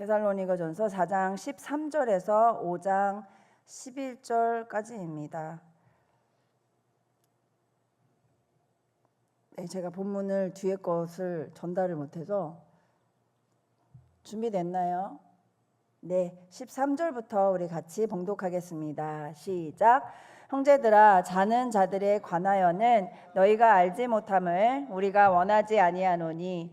데살로니가전서 4장 13절에서 5장 11절까지입니다. 네, 제가 본문을 뒤에 것을 전달을 못해서 준비됐나요? 네, 13절부터 우리 같이 봉독하겠습니다. 시작. 형제들아 자는 자들에 관하여는 너희가 알지 못함을 우리가 원하지 아니하노니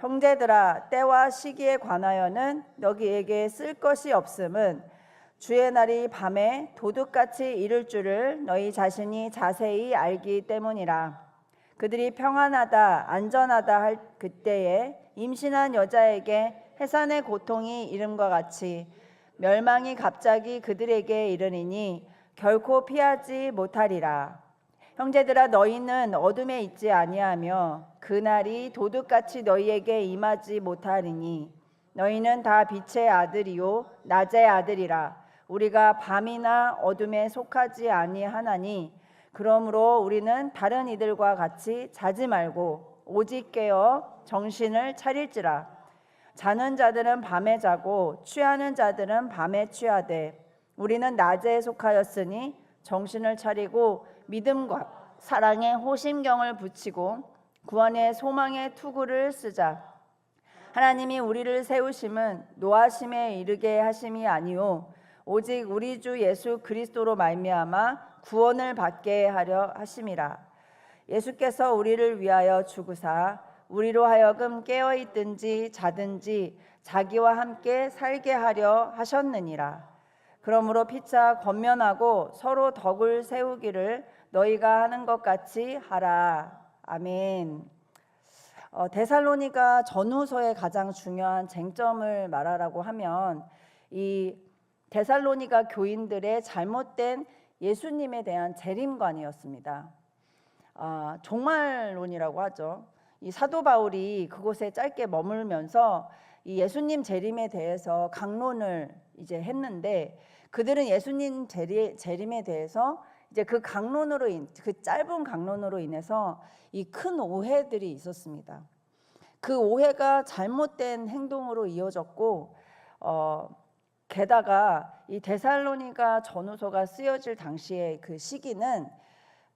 형제들아 때와 시기에 관하여는 너희에게 쓸 것이 없음은 주의 날이 밤에 도둑같이 이를 줄을 너희 자신이 자세히 알기 때문이라. 그들이 평안하다 안전하다 할 그때에 임신한 여자에게 해산의 고통이 이름과 같이 멸망이 갑자기 그들에게 이르니니 결코 피하지 못하리라 형제들아 너희는 어둠에 있지 아니하며 그날이 도둑같이 너희에게 임하지 못하리니 너희는 다 빛의 아들이요 낮의 아들이라. 우리가 밤이나 어둠에 속하지 아니하나니 그러므로 우리는 다른 이들과 같이 자지 말고 오직 깨어 정신을 차릴지라. 자는 자들은 밤에 자고 취하는 자들은 밤에 취하되 우리는 낮에 속하였으니 정신을 차리고 믿음과 사랑의 호심경을 붙이고 구원의 소망의 투구를 쓰자. 하나님이 우리를 세우심은 노하심에 이르게 하심이 아니요 오직 우리 주 예수 그리스도로 말미암아 구원을 받게 하려 하심이라. 예수께서 우리를 위하여 죽으사 우리로 하여금 깨어 있든지 자든지 자기와 함께 살게 하려 하셨느니라. 그러므로 피차 권면하고 서로 덕을 세우기를 너희가 하는 것 같이 하라. 아멘. 어, 데살로니가 전후서의 가장 중요한 쟁점을 말하라고 하면 이 데살로니가 교인들의 잘못된 예수님에 대한 재림관이었습니다. 아, 종말론이라고 하죠. 이 사도 바울이 그곳에 짧게 머물면서 이 예수님 재림에 대해서 강론을 이제 했는데 그들은 예수님 재림에 대해서 이제 그 강론으로 인, 그 짧은 강론으로 인해서 이 큰 오해들이 있었습니다. 그 오해가 잘못된 행동으로 이어졌고 어, 게다가 이 데살로니가 전후서가 쓰여질 당시의 그 시기는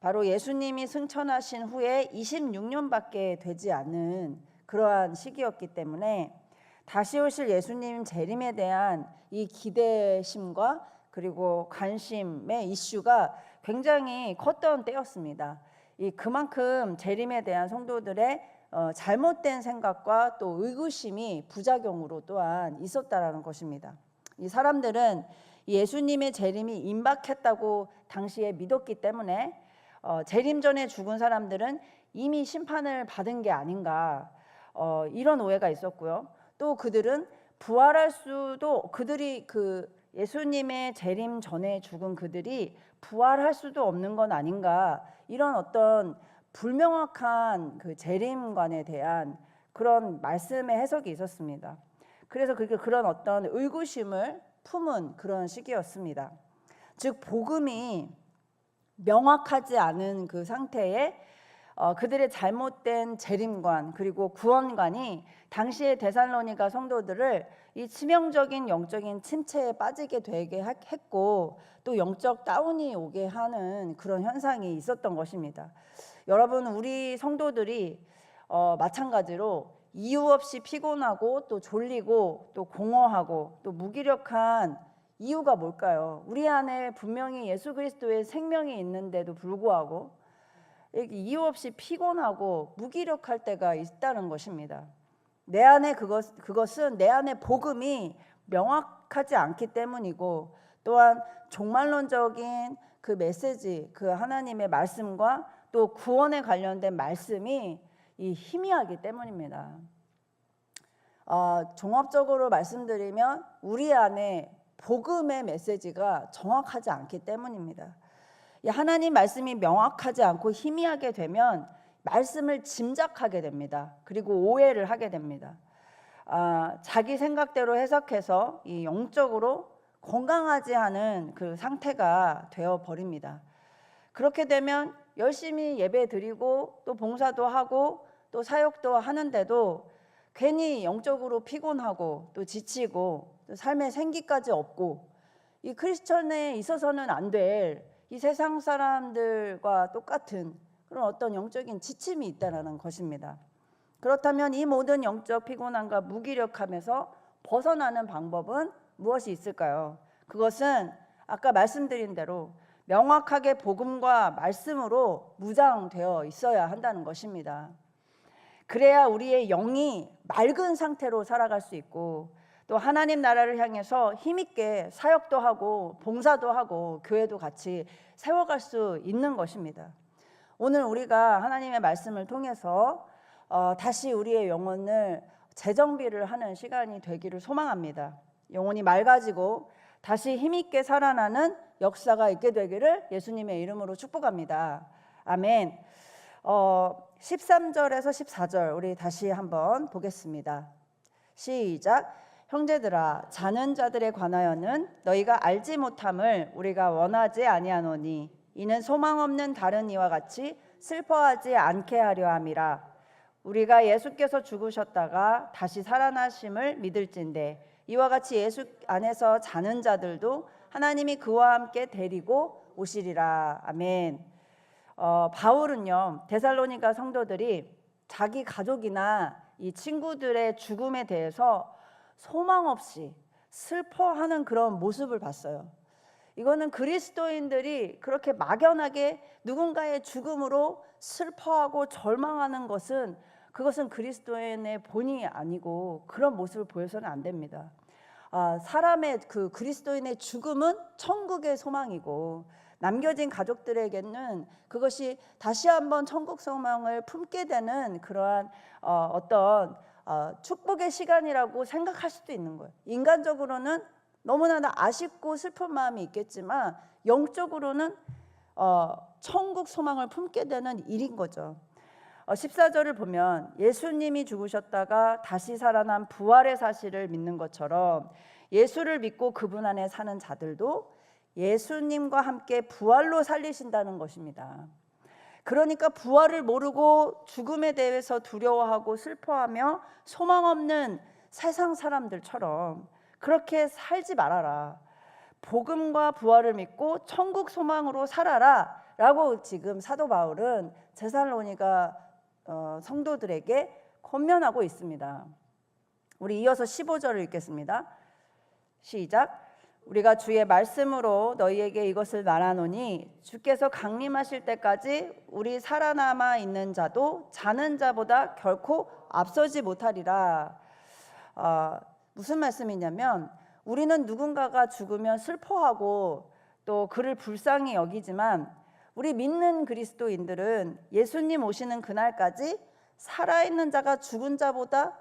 바로 예수님이 승천하신 후에 26년밖에 되지 않은 그러한 시기였기 때문에 다시 오실 예수님 재림에 대한 이 기대심과 그리고 관심의 이슈가 굉장히 컸던 때였습니다. 이 그만큼 재림에 대한 성도들의 어, 잘못된 생각과 또 의구심이 부작용으로 또한 있었다라는 것입니다. 이 사람들은 예수님의 재림이 임박했다고 당시에 믿었기 때문에 어, 재림 전에 죽은 사람들은 이미 심판을 받은 게 아닌가 어, 이런 오해가 있었고요. 또 그들은 부활할 수도 그들이 그 예수님의 재림 전에 죽은 그들이 부활할 수도 없는 건 아닌가 이런 어떤 불명확한 그 재림관에 대한 그런 말씀의 해석이 있었습니다. 그래서 그렇게 그런 어떤 의구심을 품은 그런 시기였습니다. 즉 복음이 명확하지 않은 그 상태에 어, 그들의 잘못된 재림관 그리고 구원관이 당시의 데살로니가 성도들을 이 치명적인 영적인 침체에 빠지게 되게 했고 또 영적 다운이 오게 하는 그런 현상이 있었던 것입니다. 여러분 우리 성도들이 어, 마찬가지로 이유 없이 피곤하고 또 졸리고 또 공허하고 또 무기력한 이유가 뭘까요? 우리 안에 분명히 예수 그리스도의 생명이 있는데도 불구하고 이유 없이 피곤하고 무기력할 때가 있다는 것입니다. 내 안에 그것 그것은 내 안에 복음이 명확하지 않기 때문이고 또한 종말론적인 그 메시지, 그 하나님의 말씀과 또 구원에 관련된 말씀이 이 희미하기 때문입니다. 어, 종합적으로 말씀드리면 우리 안에 복음의 메시지가 정확하지 않기 때문입니다. 이 하나님 말씀이 명확하지 않고 희미하게 되면 말씀을 짐작하게 됩니다. 그리고 오해를 하게 됩니다. 아, 자기 생각대로 해석해서 이 영적으로 건강하지 않은 그 상태가 되어 버립니다. 그렇게 되면 열심히 예배 드리고 또 봉사도 하고 또 사역도 하는데도 괜히 영적으로 피곤하고 또 지치고 또 삶의 생기까지 없고 이 크리스천에 있어서는 안 될 이 세상 사람들과 똑같은 그런 어떤 영적인 지침이 있다는 것입니다. 그렇다면 이 모든 영적 피곤함과 무기력함에서 벗어나는 방법은 무엇이 있을까요? 그것은 아까 말씀드린 대로 명확하게 복음과 말씀으로 무장되어 있어야 한다는 것입니다. 그래야 우리의 영이 맑은 상태로 살아갈 수 있고 또 하나님 나라를 향해서 힘있게 사역도 하고 봉사도 하고 교회도 같이 세워갈 수 있는 것입니다. 오늘 우리가 하나님의 말씀을 통해서 어, 다시 우리의 영혼을 재정비를 하는 시간이 되기를 소망합니다. 영혼이 맑아지고 다시 힘있게 살아나는 역사가 있게 되기를 예수님의 이름으로 축복합니다. 아멘. 어, 13절에서 14절 우리 다시 한번 보겠습니다. 시작. 형제들아 자는 자들에 관하여는 너희가 알지 못함을 우리가 원하지 아니하노니 이는 소망 없는 다른 이와 같이 슬퍼하지 않게 하려 함이라 우리가 예수께서 죽으셨다가 다시 살아나심을 믿을진데 이와 같이 예수 안에서 자는 자들도 하나님이 그와 함께 데리고 오시리라 아멘. 어, 바울은요 데살로니가 성도들이 자기 가족이나 이 친구들의 죽음에 대해서 소망 없이 슬퍼하는 그런 모습을 봤어요. 이거는 그리스도인들이 그렇게 막연하게 누군가의 죽음으로 슬퍼하고 절망하는 것은 그것은 그리스도인의 본이 아니고 그런 모습을 보여서는 안 됩니다. 아, 사람의 그 그리스도인의 죽음은 천국의 소망이고 남겨진 가족들에게는 그것이 다시 한번 천국 소망을 품게 되는 그러한 어, 어떤 어, 축복의 시간이라고 생각할 수도 있는 거예요. 인간적으로는 너무나 아쉽고 슬픈 마음이 있겠지만 영적으로는 어, 천국 소망을 품게 되는 일인 거죠. 어, 14절을 보면 예수님이 죽으셨다가 다시 살아난 부활의 사실을 믿는 것처럼 예수를 믿고 그분 안에 사는 자들도 예수님과 함께 부활로 살리신다는 것입니다. 그러니까 부활을 모르고 죽음에 대해서 두려워하고 슬퍼하며 소망 없는 세상 사람들처럼 그렇게 살지 말아라. 복음과 부활을 믿고 천국 소망으로 살아라. 라고 지금 사도 바울은 제살로니가 어, 성도들에게 권면하고 있습니다. 우리 이어서 15절을 읽겠습니다. 시작. 우리가 주의 말씀으로 너희에게 이것을 말하노니 주께서 강림하실 때까지 우리 살아남아 있는 자도 자는 자보다 결코 앞서지 못하리라. 어, 무슨 말씀이냐면 우리는 누군가가 죽으면 슬퍼하고 또 그를 불쌍히 여기지만 우리 믿는 그리스도인들은 예수님 오시는 그날까지 살아있는 자가 죽은 자보다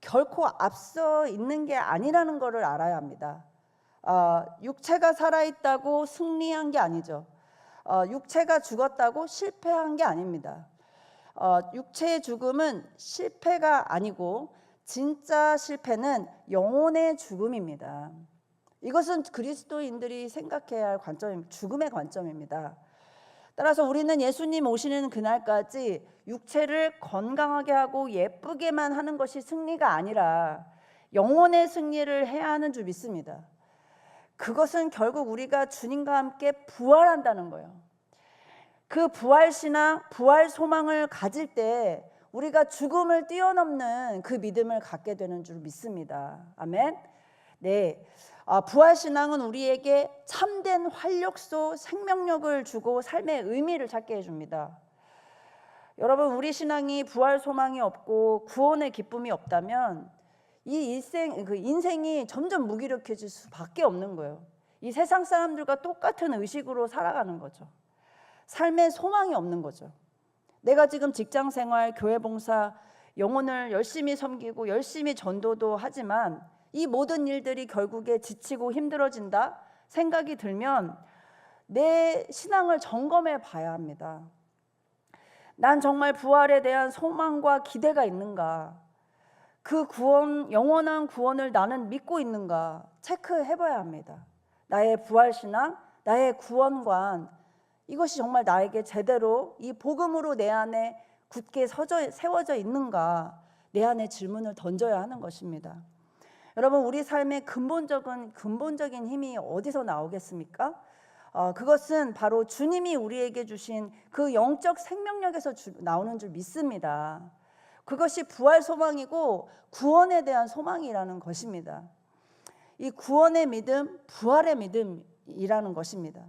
결코 앞서 있는 게 아니라는 것을 알아야 합니다. 어, 육체가 살아있다고 승리한 게 아니죠. 어, 육체가 죽었다고 실패한 게 아닙니다. 어, 육체의 죽음은 실패가 아니고 진짜 실패는 영혼의 죽음입니다. 이것은 그리스도인들이 생각해야 할 관점, 죽음의 관점입니다. 따라서 우리는 예수님 오시는 그날까지 육체를 건강하게 하고 예쁘게만 하는 것이 승리가 아니라 영혼의 승리를 해야 하는 줄 믿습니다. 그것은 결국 우리가 주님과 함께 부활한다는 거예요. 그 부활 신앙, 부활 소망을 가질 때 우리가 죽음을 뛰어넘는 그 믿음을 갖게 되는 줄 믿습니다. 아멘. 네. 아, 부활 신앙은 우리에게 참된 활력소, 생명력을 주고 삶의 의미를 찾게 해 줍니다. 여러분, 우리 신앙이 부활 소망이 없고 구원의 기쁨이 없다면 이 인생 그 인생이 점점 무기력해질 수밖에 없는 거예요. 이 세상 사람들과 똑같은 의식으로 살아가는 거죠. 삶의 소망이 없는 거죠. 내가 지금 직장 생활, 교회 봉사, 영혼을 열심히 섬기고 열심히 전도도 하지만 이 모든 일들이 결국에 지치고 힘들어진다 생각이 들면 내 신앙을 점검해 봐야 합니다. 난 정말 부활에 대한 소망과 기대가 있는가? 그 구원, 영원한 구원을 나는 믿고 있는가? 체크해 봐야 합니다. 나의 부활 신앙, 나의 구원관, 이것이 정말 나에게 제대로 이 복음으로 내 안에 굳게 서져, 세워져 있는가? 내 안에 질문을 던져야 하는 것입니다. 여러분, 우리 삶의 근본적인, 근본적인 힘이 어디서 나오겠습니까? 어, 그것은 바로 주님이 우리에게 주신 그 영적 생명력에서 주, 나오는 줄 믿습니다. 그것이 부활 소망이고 구원에 대한 소망이라는 것입니다. 이 구원의 믿음, 부활의 믿음이라는 것입니다.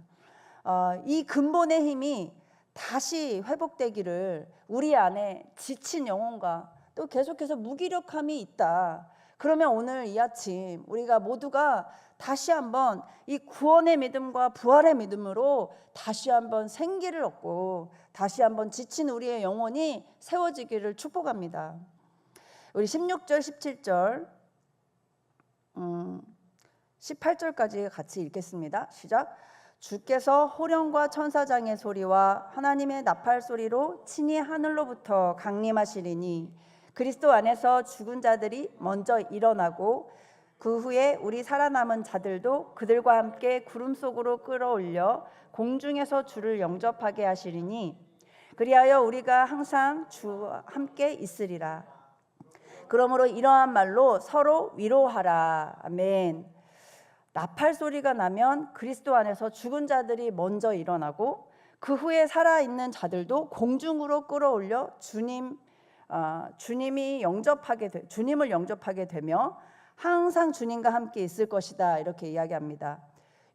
어, 이 근본의 힘이 다시 회복되기를 우리 안에 지친 영혼과 또 계속해서 무기력함이 있다. 그러면 오늘 이 아침 우리가 모두가 다시 한번 이 구원의 믿음과 부활의 믿음으로 다시 한번 생기를 얻고 다시 한번 지친 우리의 영혼이 세워지기를 축복합니다. 우리 16절, 17절, 음, 18절까지 같이 읽겠습니다. 시작. 주께서 호령과 천사장의 소리와 하나님의 나팔 소리로 친히 하늘로부터 강림하시리니 그리스도 안에서 죽은 자들이 먼저 일어나고 그 후에 우리 살아남은 자들도 그들과 함께 구름 속으로 끌어올려 공중에서 주를 영접하게 하시리니 그리하여 우리가 항상 주와 함께 있으리라. 그러므로 이러한 말로 서로 위로하라. 아멘. 나팔 소리가 나면 그리스도 안에서 죽은 자들이 먼저 일어나고 그 후에 살아 있는 자들도 공중으로 끌어올려 주님 어, 주님이 영접하게 되, 주님을 영접하게 되며 항상 주님과 함께 있을 것이다 이렇게 이야기합니다.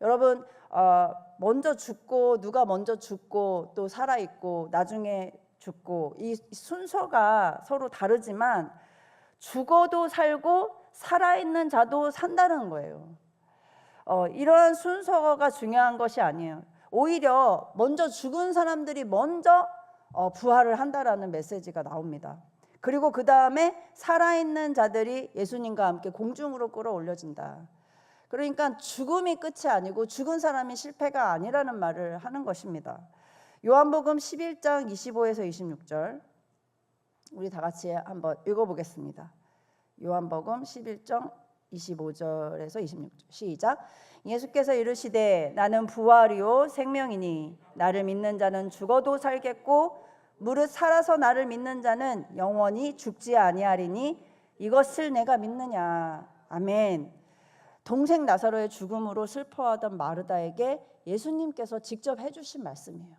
여러분 어, 먼저 죽고 누가 먼저 죽고 또 살아 있고 나중에 죽고 이 순서가 서로 다르지만 죽어도 살고 살아 있는 자도 산다는 거예요. 어, 이러한 순서가 중요한 것이 아니에요. 오히려 먼저 죽은 사람들이 먼저 어, 부활을 한다라는 메시지가 나옵니다. 그리고 그 다음에 살아있는 자들이 예수님과 함께 공중으로 끌어올려진다. 그러니까 죽음이 끝이 아니고 죽은 사람이 실패가 아니라는 말을 하는 것입니다. 요한복음 11장 25에서 26절 우리 다 같이 한번 읽어보겠습니다. 요한복음 11장 25절에서 26절 시작 예수께서 이르시되 나는 부활이요 생명이니 나를 믿는 자는 죽어도 살겠고 무릇 살아서 나를 믿는 자는 영원히 죽지 아니하리니 이것을 내가 믿느냐? 아멘. 동생 나사로의 죽음으로 슬퍼하던 마르다에게 예수님께서 직접 해 주신 말씀이에요.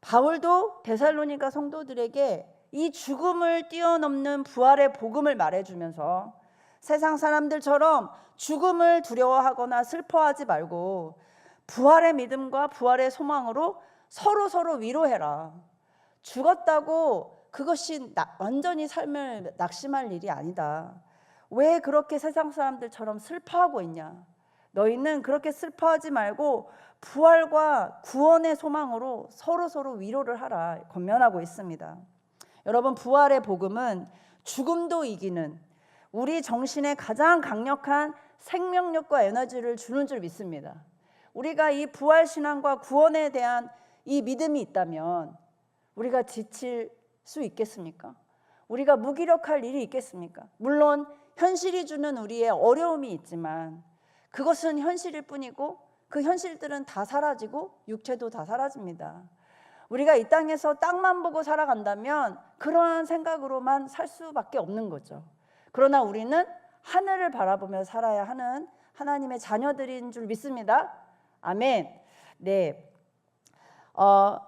바울도 데살로니가 성도들에게 이 죽음을 뛰어넘는 부활의 복음을 말해 주면서 세상 사람들처럼 죽음을 두려워하거나 슬퍼하지 말고 부활의 믿음과 부활의 소망으로 서로 서로 위로해라. 죽었다고 그것이 나, 완전히 삶을 낙심할 일이 아니다. 왜 그렇게 세상 사람들처럼 슬퍼하고 있냐? 너희는 그렇게 슬퍼하지 말고 부활과 구원의 소망으로 서로 서로 위로를 하라 권면하고 있습니다. 여러분 부활의 복음은 죽음도 이기는 우리 정신에 가장 강력한 생명력과 에너지를 주는 줄 믿습니다. 우리가 이 부활 신앙과 구원에 대한 이 믿음이 있다면 우리가 지칠 수 있겠습니까? 우리가 무기력할 일이 있겠습니까? 물론 현실이 주는 우리의 어려움이 있지만 그것은 현실일 뿐이고 그 현실들은 다 사라지고 육체도 다 사라집니다. 우리가 이 땅에서 땅만 보고 살아간다면 그러한 생각으로만 살 수밖에 없는 거죠. 그러나 우리는 하늘을 바라보며 살아야 하는 하나님의 자녀들인 줄 믿습니다. 아멘. 네. 어,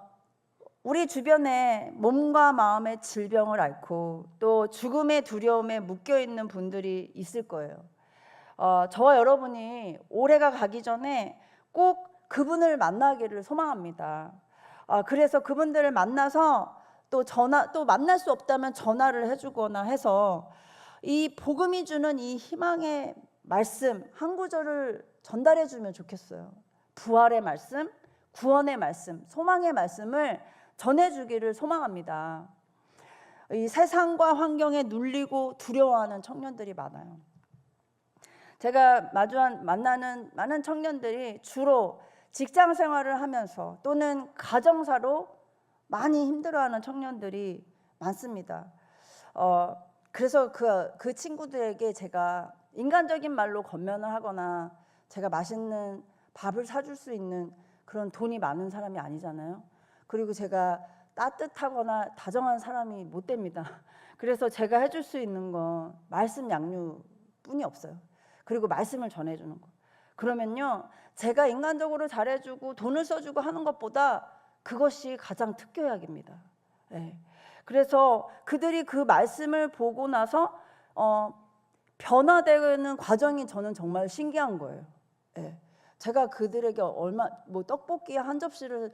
우리 주변에 몸과 마음의 질병을 앓고 또 죽음의 두려움에 묶여 있는 분들이 있을 거예요. 어, 저와 여러분이 올해가 가기 전에 꼭 그분을 만나기를 소망합니다. 아, 그래서 그분들을 만나서 또 전화 또 만날 수 없다면 전화를 해주거나 해서 이 복음이 주는 이 희망의 말씀 한 구절을 전달해주면 좋겠어요. 부활의 말씀, 구원의 말씀, 소망의 말씀을 전해주기를 소망합니다. 이 세상과 환경에 눌리고 두려워하는 청년들이 많아요. 제가 마주한 만나는 많은 청년들이 주로 직장 생활을 하면서 또는 가정사로 많이 힘들어하는 청년들이 많습니다. 어, 그래서 그, 그 친구들에게 제가 인간적인 말로 건면을 하거나 제가 맛있는 밥을 사줄 수 있는 그런 돈이 많은 사람이 아니잖아요. 그리고 제가 따뜻하거나 다정한 사람이 못 됩니다. 그래서 제가 해줄 수 있는 건 말씀 양육뿐이 없어요. 그리고 말씀을 전해주는 거. 그러면요, 제가 인간적으로 잘해주고 돈을 써주고 하는 것보다 그것이 가장 특효약입니다. 예. 그래서 그들이 그 말씀을 보고 나서 어, 변화되는 과정이 저는 정말 신기한 거예요. 예. 제가 그들에게 얼마 뭐 떡볶이 한 접시를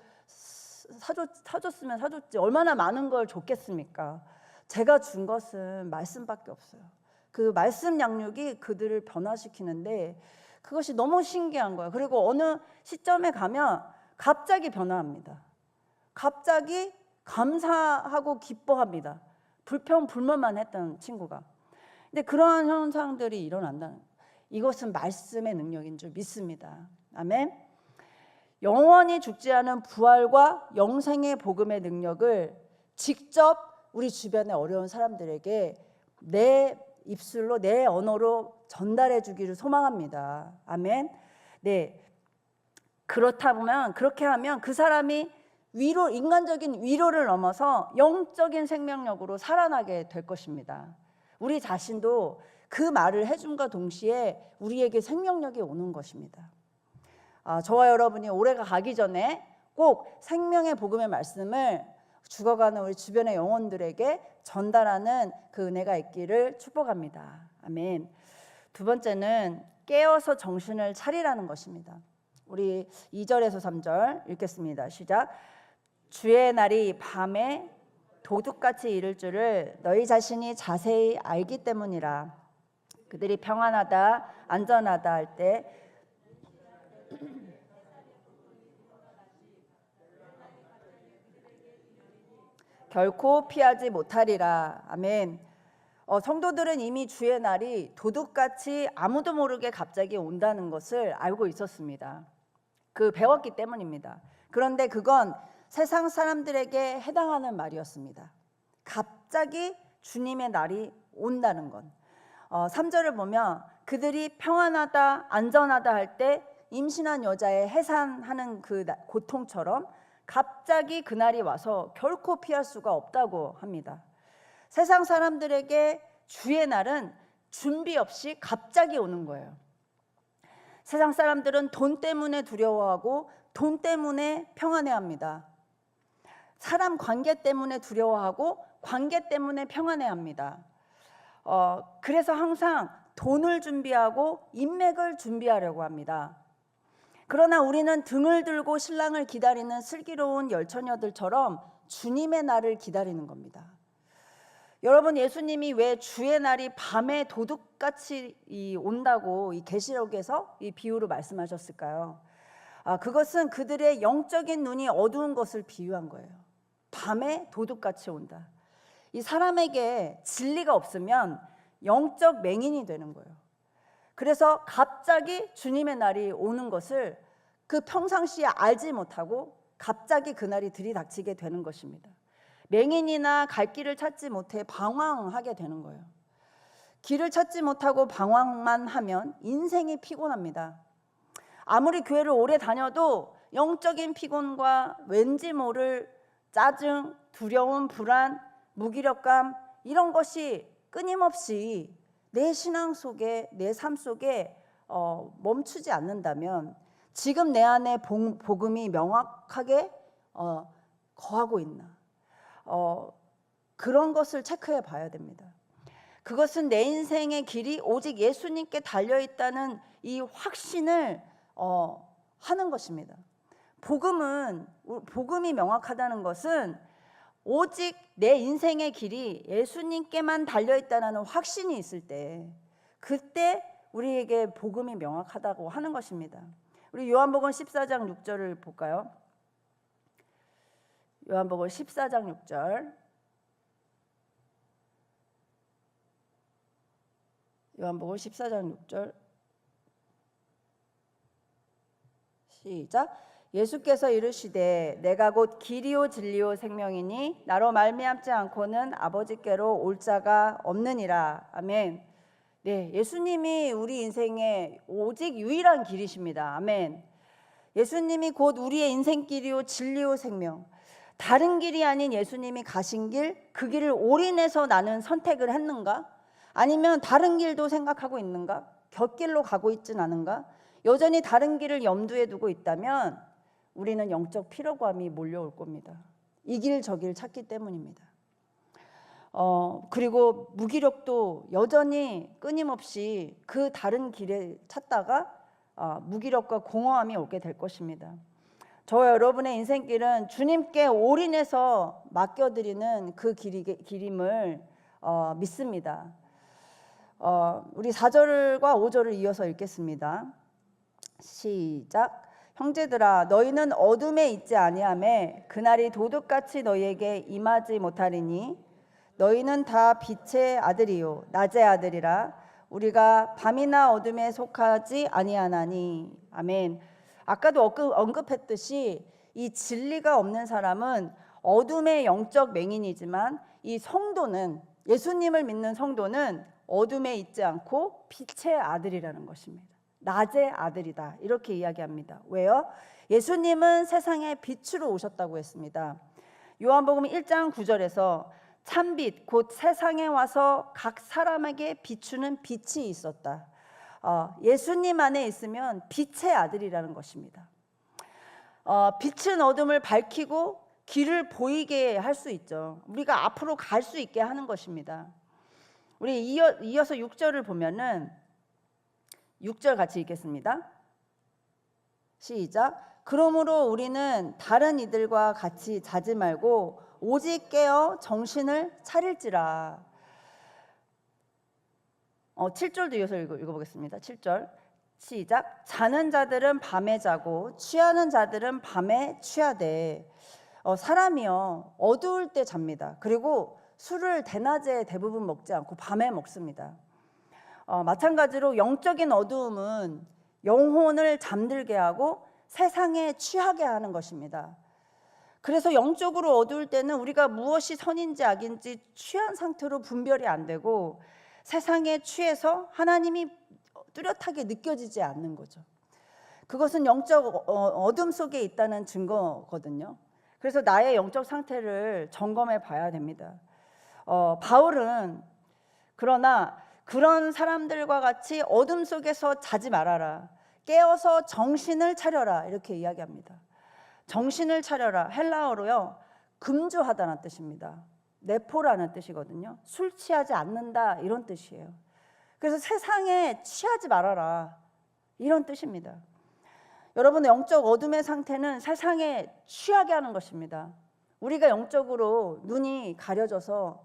사줬, 사줬으면 사줬지 얼마나 많은 걸 줬겠습니까? 제가 준 것은 말씀밖에 없어요. 그 말씀 양육이 그들을 변화시키는데 그것이 너무 신기한 거예요. 그리고 어느 시점에 가면 갑자기 변화합니다. 갑자기 감사하고 기뻐합니다. 불평 불만만 했던 친구가. 근데 그러한 현상들이 일어난다는. 이것은 말씀의 능력인 줄 믿습니다. 아멘. 영원히 죽지 않은 부활과 영생의 복음의 능력을 직접 우리 주변의 어려운 사람들에게 내 입술로 내 언어로 전달해 주기를 소망합니다. 아멘. 네. 그렇다 보면 그렇게 하면 그 사람이 위로 인간적인 위로를 넘어서 영적인 생명력으로 살아나게 될 것입니다. 우리 자신도 그 말을 해줌과 동시에 우리에게 생명력이 오는 것입니다. 아, 저와 여러분이 올해가 가기 전에 꼭 생명의 복음의 말씀을 죽어가는 우리 주변의 영혼들에게 전달하는 그 은혜가 있기를 축복합니다. 아멘. 두 번째는 깨어서 정신을 차리라는 것입니다. 우리 2절에서 3절 읽겠습니다. 시작. 주의 날이 밤에 도둑같이 이를 줄을 너희 자신이 자세히 알기 때문이라. 그들이 평안하다, 안전하다 할 때 결코 피하지 못하리라. 아멘. 어, 성도들은 이미 주의 날이 도둑같이 아무도 모르게 갑자기 온다는 것을 알고 있었습니다. 그 배웠기 때문입니다. 그런데 그건 세상 사람들에게 해당하는 말이었습니다. 갑자기 주님의 날이 온다는 건. 어, 3절을 보면 그들이 평안하다, 안전하다 할 때 임신한 여자의 해산하는 그 고통처럼 갑자기 그날이 와서 결코 피할 수가 없다고 합니다. 세상 사람들에게 주의 날은 준비 없이 갑자기 오는 거예요. 세상 사람들은 돈 때문에 두려워하고 돈 때문에 평안해합니다. 사람 관계 때문에 두려워하고 관계 때문에 평안해합니다. 어, 그래서 항상 돈을 준비하고 인맥을 준비하려고 합니다. 그러나 우리는 등을 들고 신랑을 기다리는 슬기로운 열처녀들처럼 주님의 날을 기다리는 겁니다. 여러분 예수님이 왜 주의 날이 밤에 도둑같이 온다고 이 계시록에서 이 비유로 말씀하셨을까요? 아, 그것은 그들의 영적인 눈이 어두운 것을 비유한 거예요. 밤에 도둑같이 온다. 이 사람에게 진리가 없으면 영적 맹인이 되는 거예요. 그래서 갑자기 주님의 날이 오는 것을 그 평상시에 알지 못하고 갑자기 그날이 들이닥치게 되는 것입니다. 맹인이나 갈 길을 찾지 못해 방황하게 되는 거예요. 길을 찾지 못하고 방황만 하면 인생이 피곤합니다. 아무리 교회를 오래 다녀도 영적인 피곤과 왠지 모를 짜증, 두려움, 불안, 무기력감 이런 것이 끊임없이 내 신앙 속에 내 삶 속에 어, 멈추지 않는다면 지금 내 안에 복음이 명확하게 어, 거하고 있나 어, 그런 것을 체크해 봐야 됩니다. 그것은 내 인생의 길이 오직 예수님께 달려 있다는 이 확신을 어, 하는 것입니다. 복음은 복음이 명확하다는 것은 오직 내 인생의 길이 예수님께만 달려 있다는 확신이 있을 때 그때 우리에게 복음이 명확하다고 하는 것입니다. 우리 요한복음 14장 6절을 볼까요? 요한복음 14장 6절. 요한복음 14장 6절. 시작. 예수께서 이르시되 내가 곧 길이요 진리요 생명이니 나로 말미암지 않고는 아버지께로 올 자가 없느니라. 아멘. 네, 예수님이 우리 인생의 오직 유일한 길이십니다. 아멘. 예수님이 곧 우리의 인생길이요 진리요 생명. 다른 길이 아닌 예수님이 가신 길, 그 길을 올인해서 나는 선택을 했는가? 아니면 다른 길도 생각하고 있는가? 곁길로 가고 있진 않은가? 여전히 다른 길을 염두에 두고 있다면 우리는 영적 피로감이 몰려올 겁니다. 이 길 저 길 찾기 때문입니다. 어, 그리고 무기력도 여전히 끊임없이 그 다른 길에 찾다가 어, 무기력과 공허함이 오게 될 것입니다. 저와 여러분의 인생길은 주님께 올인해서 맡겨드리는 그 길이, 길임을 어, 믿습니다. 어, 우리 4절과 5절을 이어서 읽겠습니다. 시작. 형제들아 너희는 어둠에 있지 아니하매 그날이 도둑같이 너희에게 임하지 못하리니 너희는 다 빛의 아들이요 낮의 아들이라 우리가 밤이나 어둠에 속하지 아니하나니 아멘. 아까도 언급했듯이 이 진리가 없는 사람은 어둠의 영적 맹인이지만 이 성도는 예수님을 믿는 성도는 어둠에 있지 않고 빛의 아들이라는 것입니다. 낮의 아들이다. 이렇게 이야기합니다. 왜요? 예수님은 세상의 빛으로 오셨다고 했습니다. 요한복음 1장 9절에서 참빛 곧 세상에 와서 각 사람에게 비추는 빛이 있었다. 어, 예수님 안에 있으면 빛의 아들이라는 것입니다. 어, 빛은 어둠을 밝히고 길을 보이게 할 수 있죠. 우리가 앞으로 갈 수 있게 하는 것입니다. 우리 이어, 이어서 6절을 보면은 6절 같이 읽겠습니다. 시작. 그러므로 우리는 다른 이들과 같이 자지 말고 오직 깨어 정신을 차릴지라. 어, 7절도 이어서 읽어, 읽어보겠습니다. 7절. 시작. 자는 자들은 밤에 자고 취하는 자들은 밤에 취하되 어, 사람이요 어두울 때 잡니다. 그리고 술을 대낮에 대부분 먹지 않고 밤에 먹습니다. 어, 마찬가지로 영적인 어두움은 영혼을 잠들게 하고 세상에 취하게 하는 것입니다. 그래서 영적으로 어두울 때는 우리가 무엇이 선인지 악인지 취한 상태로 분별이 안 되고 세상에 취해서 하나님이 뚜렷하게 느껴지지 않는 거죠. 그것은 영적 어, 어둠 속에 있다는 증거거든요. 그래서 나의 영적 상태를 점검해 봐야 됩니다. 어, 바울은 그러나 그런 사람들과 같이 어둠 속에서 자지 말아라. 깨어서 정신을 차려라. 이렇게 이야기합니다. 정신을 차려라. 헬라어로요. 금주하다는 뜻입니다. 내포라는 뜻이거든요. 술 취하지 않는다 이런 뜻이에요. 그래서 세상에 취하지 말아라 이런 뜻입니다. 여러분 영적 어둠의 상태는 세상에 취하게 하는 것입니다. 우리가 영적으로 눈이 가려져서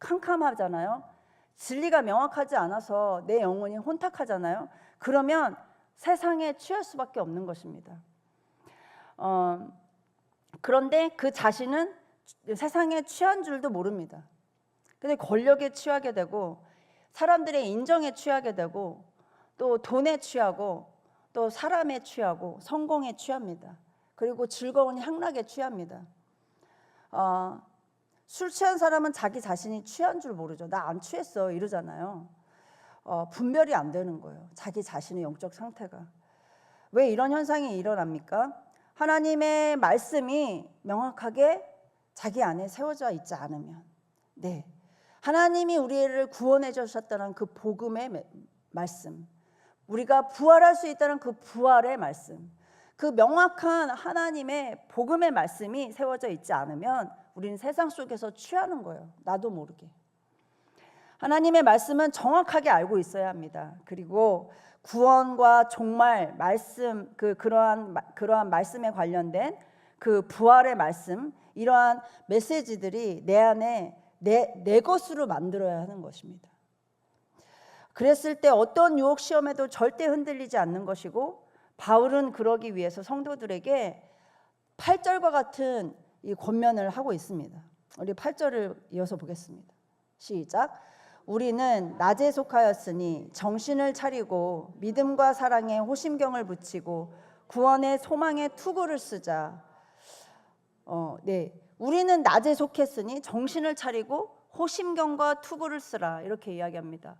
캄캄하잖아요. 진리가 명확하지 않아서 내 영혼이 혼탁하잖아요. 그러면 세상에 취할 수밖에 없는 것입니다. 어, 그런데 그 자신은 세상에 취한 줄도 모릅니다. 근데 권력에 취하게 되고 사람들의 인정에 취하게 되고 또 돈에 취하고 또 사람에 취하고 성공에 취합니다. 그리고 즐거운 향락에 취합니다. 어, 술 취한 사람은 자기 자신이 취한 줄 모르죠. 나 안 취했어 이러잖아요. 어, 분별이 안 되는 거예요. 자기 자신의 영적 상태가. 왜 이런 현상이 일어납니까? 하나님의 말씀이 명확하게 자기 안에 세워져 있지 않으면. 네. 하나님이 우리를 구원해 주셨다는 그 복음의 말씀. 우리가 부활할 수 있다는 그 부활의 말씀. 그 명확한 하나님의 복음의 말씀이 세워져 있지 않으면 우리는 세상 속에서 취하는 거예요. 나도 모르게. 하나님의 말씀은 정확하게 알고 있어야 합니다. 그리고 구원과 종말 말씀 그 그러한 마- 그러한 말씀에 관련된 그 부활의 말씀 이러한 메시지들이 내 안에 내, 내 것으로 만들어야 하는 것입니다. 그랬을 때 어떤 유혹 시험에도 절대 흔들리지 않는 것이고 바울은 그러기 위해서 성도들에게 8절과 같은 이 권면을 하고 있습니다. 우리 8절을 이어서 보겠습니다. 시작. 우리는 낮에 속하였으니 정신을 차리고 믿음과 사랑에 호심경을 붙이고 구원의 소망의 투구를 쓰자. 어, 네. 우리는 낮에 속했으니 정신을 차리고 호심경과 투구를 쓰라. 이렇게 이야기합니다.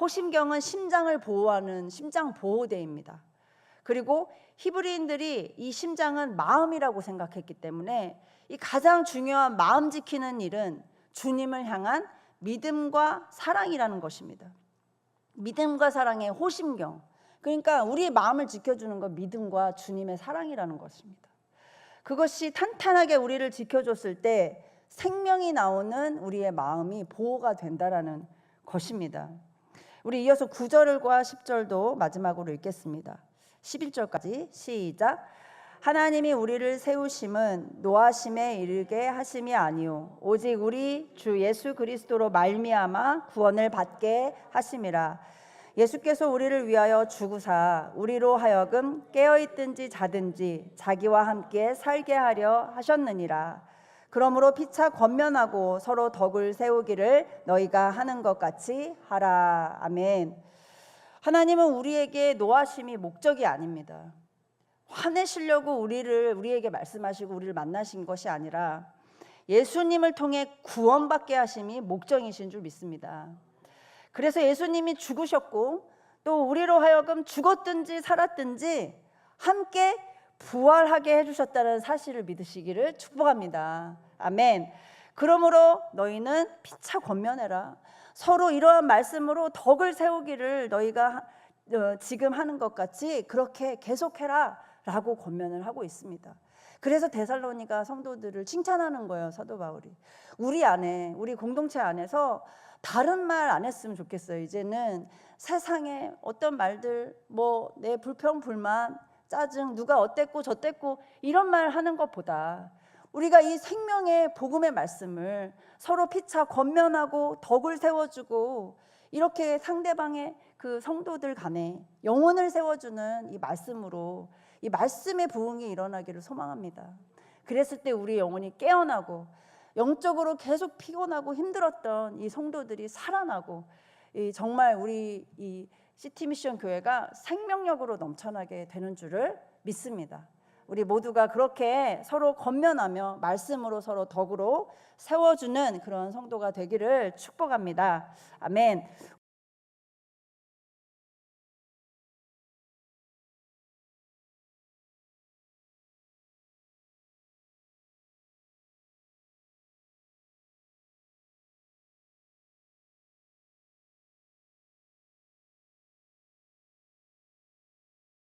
호심경은 심장을 보호하는 심장 보호대입니다. 그리고 히브리인들이 이 심장은 마음이라고 생각했기 때문에 이 가장 중요한 마음 지키는 일은 주님을 향한 믿음과 사랑이라는 것입니다. 믿음과 사랑의 호심경. 그러니까 우리의 마음을 지켜주는 건 믿음과 주님의 사랑이라는 것입니다. 그것이 탄탄하게 우리를 지켜줬을 때 생명이 나오는 우리의 마음이 보호가 된다라는 것입니다. 우리 이어서 9절과 10절도 마지막으로 읽겠습니다. 11절까지 시작. 하나님이 우리를 세우심은 노하심에 이르게 하심이 아니요 오직 우리 주 예수 그리스도로 말미암아 구원을 받게 하심이라. 예수께서 우리를 위하여 죽으사 우리로 하여금 깨어 있든지 자든지 자기와 함께 살게 하려 하셨느니라. 그러므로 피차 권면하고 서로 덕을 세우기를 너희가 하는 것 같이 하라. 아멘. 하나님은 우리에게 노하심이 목적이 아닙니다. 화내시려고 우리를 우리에게 말씀하시고 우리를 만나신 것이 아니라 예수님을 통해 구원받게 하심이 목적이신 줄 믿습니다. 그래서 예수님이 죽으셨고 또 우리로 하여금 죽었든지 살았든지 함께 부활하게 해주셨다는 사실을 믿으시기를 축복합니다. 아멘. 그러므로 너희는 피차 권면해라. 서로 이러한 말씀으로 덕을 세우기를 너희가 어, 지금 하는 것 같이 그렇게 계속해라 라고 권면을 하고 있습니다. 그래서 데살로니가 성도들을 칭찬하는 거예요 사도 바울이. 우리 안에 우리 공동체 안에서 다른 말 안 했으면 좋겠어요. 이제는 세상에 어떤 말들 뭐 내 불평 불만 짜증 누가 어땠고 저땠고 이런 말 하는 것보다 우리가 이 생명의 복음의 말씀을 서로 피차 권면하고 덕을 세워주고 이렇게 상대방의 그 성도들 간에 영혼을 세워주는 이 말씀으로 이 말씀의 부흥이 일어나기를 소망합니다. 그랬을 때 우리 영혼이 깨어나고 영적으로 계속 피곤하고 힘들었던 이 성도들이 살아나고 이 정말 우리 이 시티 미션 교회가 생명력으로 넘쳐나게 되는 줄을 믿습니다. 우리 모두가 그렇게 서로 건면하며 말씀으로 서로 덕으로 세워주는 그런 성도가 되기를 축복합니다. 아멘.